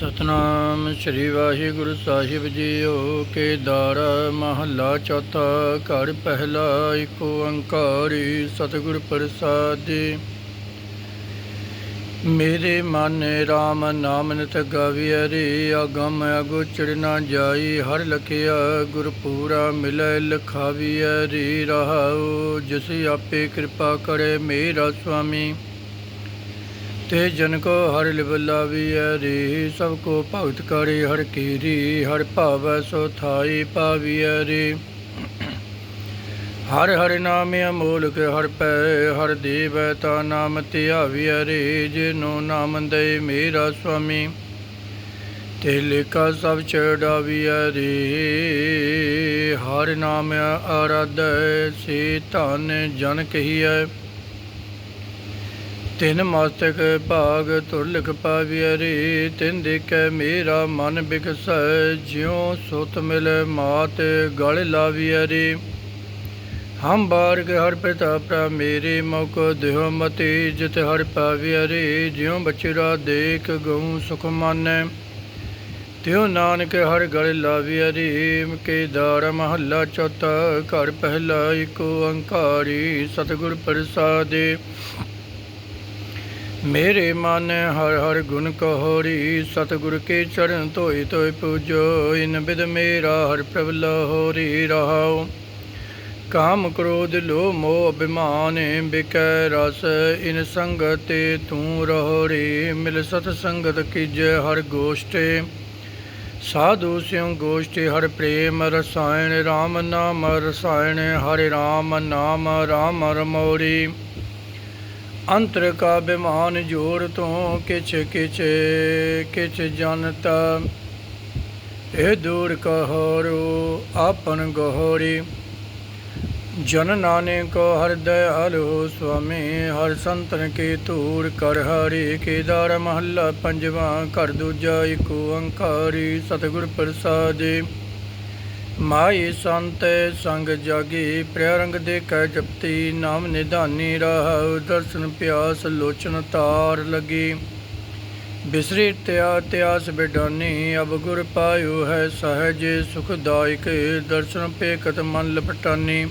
ਸਤਨਾਮ ਸ੍ਰੀ ਵਾਹਿਗੁਰੂ ਸਾਹਿਬ ਜੀਓ, ਕੇਦਾਰ ਮਹੱਲਾ ਚੌਥਾ, ਘਰ ਪਹਿਲਾ ਏਕ ਓੰਕਾਰੀ, ਸਤਿਗੁਰ ਪ੍ਰਸਾਦਿ। ਮੇਰੇ ਮਨ RAM ਨਾਮ ਨਿਤ ਗਾਵੀਐ ਰੇ, ਅਗਮ ਅਗੋਚਰ ਨਾ ਜਾਈ, ਹਰ ਲਖਿਆ ਗੁਰ ਪੂਰਾ ਮਿਲੈ ਲਖਾਵੀਐ ਰੇ, ਰਹਾਉ ਜਿਸ ਆਪੇ ਕਿਰਪਾ ਕਰੇ ਮੇਰਾ ਸੁਆਮੀ ਤੇ ਜਨ ਕੋ ਹਰਿ ਲਿਵ ਲਾਵੀਐ ਰੇ ਸਭ ਕੋ ਭਗਤ ਕਰੇ, ਹਰ ਕੀਰੀ ਹਰ ਭਾਵੈ ਸੋ ਥਾਈ ਪਾਵੀਐ ਹਰ ਹਰਿ ਨਾਮ ਅਮੋਲਕ ਹਰ ਪੈ, ਹਰ ਦੇਵੈ, ਤਾ ਨਾਮ ਧਿਆਵੀਐ ਰੇ ਜਿਨੋ ਨਾਮ ਦੇ ਮੇਰਾ ਸੁਆਮੀ ਤੇ ਲੇਖਾ ਸਭ ਚੜਾਵੀਐ ਰੇ ਹਰ ਨਾਮ ਆਰਾਧੈ, ਸੇ ਧਨ ਜਨ ਕਹੀਐ। ਤਿਨ ਮਸਤਕ ਭਾਗ ਤੁਰਲਕ ਪਾਵਿਆ ਰੇ ਤਿਨ ਦੇਖੈ ਮੇਰਾ ਮਨ ਬਿਕਸੈ, ਜਿਉ ਸੁਤ ਮਿਲ ਮਾਤ ਗਲ ਲਾਵਿਆ ਰੇ ਹਮ ਬਾਰਗ ਹਰ ਪਿਤਾ ਪ੍ਰਤਾਪ ਮੇਰੇ ਮੁਖ ਦਿਓ ਮਤੀ, ਜਿਤ ਹਰ ਪਾਵਿਆ ਰੇ ਜਿਉ ਬਚਰਾ ਦੇਖ ਗਉ ਸੁਖ ਮਾਨੈ, ਤਿਉ ਨਾਨਕ ਹਰ ਗਲ ਲਾਵਿਆ ਰੇ ਕੇਦਾਰ ਮਹੱਲਾ ਚੌਥਾ, ਘਰ ਪਹਿਲਾ ਏਕ ਅੰਕਾਰੀ ਸਤਿਗੁਰ ਪ੍ਰਸਾਦਿ। ਮੇਰੇ ਮਨ ਹਰ ਹਰ ਗੁਣ ਕਹੋਰੀ, ਸਤਿਗੁਰ ਕੇ ਚਰਨ ਧੋਈ ਧੋਈ ਪੂਜੋ, ਇਨ ਬਿਦ ਮੇਰਾ ਹਰ ਪ੍ਰਭ ਲਹੋਰੀ ਰਹਾਉ। ਕਾਮ ਕ੍ਰੋਧ ਲੋ ਮੋਹ ਅਭਿਮਾਨ, ਬਿਕੈ ਰਸ ਇਨ ਸੰਗਤ ਤੂੰ ਰਹੋਰੀ, ਮਿਲ ਸਤ ਸੰਗਤ ਕੀਜੈ ਹਰ ਗੋਸ਼ਟੇ। ਸਾਧੂ ਸਿਉ ਗੋਸ਼ਟੇ ਹਰ ਪ੍ਰੇਮ, ਰਸਾਇਣ RAM ਨਾਮ ਰਸਾਇਣ, ਹਰਿ RAM ਨਾਮ RAM ਰਮੋਰੀ। ਅੰਤਰ ਕਾ ਬਿਮਾਨ ਜੋਰ ਤੋਂ ਕਿਛ ਕਿਛ ਕਿਛ ਜਨਤਾ। ਇਹ ਦੂਰ ਕਹੋਰੂ ਆਪਨ ਗਹੋਰੀ। ਜਨ ਨਾਨਕ ਹਰ ਦਇਆਲੋ ਸੁਆਮੀ, ਹਰ ਸੰਤਨ ਕੀ ਧੂੜ ਕਰ ਹਰੀ। ਕੇਦਾਰ ਮਹੱਲਾ ਪੰਜਵਾਂ, ਘਰ ਦੂਜਾ ਏਕ ਓੰਕਾਰੀ, ਸਤਿਗੁਰ ਪ੍ਰਸਾਦਿ। ਮਾਈ ਸੰਤ ਸੰਗ ਜਾਗੀ ਪ੍ਰਿਆ ਰੰਗ ਦੇ ਦੇਖੈ ਜਪਤੀ, ਨਾਮ ਨਿਧਾਨੀ ਰਹਉ ਦਰਸ਼ਨ ਪਿਆਸ ਲੋਚਨ ਤਾਰ ਲਗੀ। ਬਿਸਰੀ ਤਿਆ ਤਿਆਸ ਬਿਡਾਨੀ, ਅਬ ਗੁਰ ਪਾਇਓ ਹੈ ਸਹਜ ਸੁਖਦਾਇਕ, ਦਰਸ਼ਨ ਪੇਕਤ ਮਨ ਲਪਟਾਨੀ।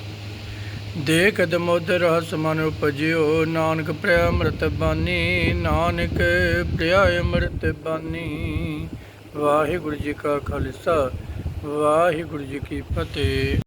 ਦੇਖ ਦਮੋਦ ਰਸ ਮਨ ਉਪਜਿਓ, ਨਾਨਕ ਪ੍ਰਿਆ ਅੰਮ੍ਰਿਤ ਬਾਨੀ, ਨਾਨਕ ਪ੍ਰਿਆ ਅੰਮ੍ਰਿਤ ਬਾਨੀ। ਵਾਹਿਗੁਰੂ ਜੀ ਕਾ ਖਾਲਸਾ। ਵਾਹਿਗੁਰੂ ਜੀ ਕੀ ਫਤਿਹ।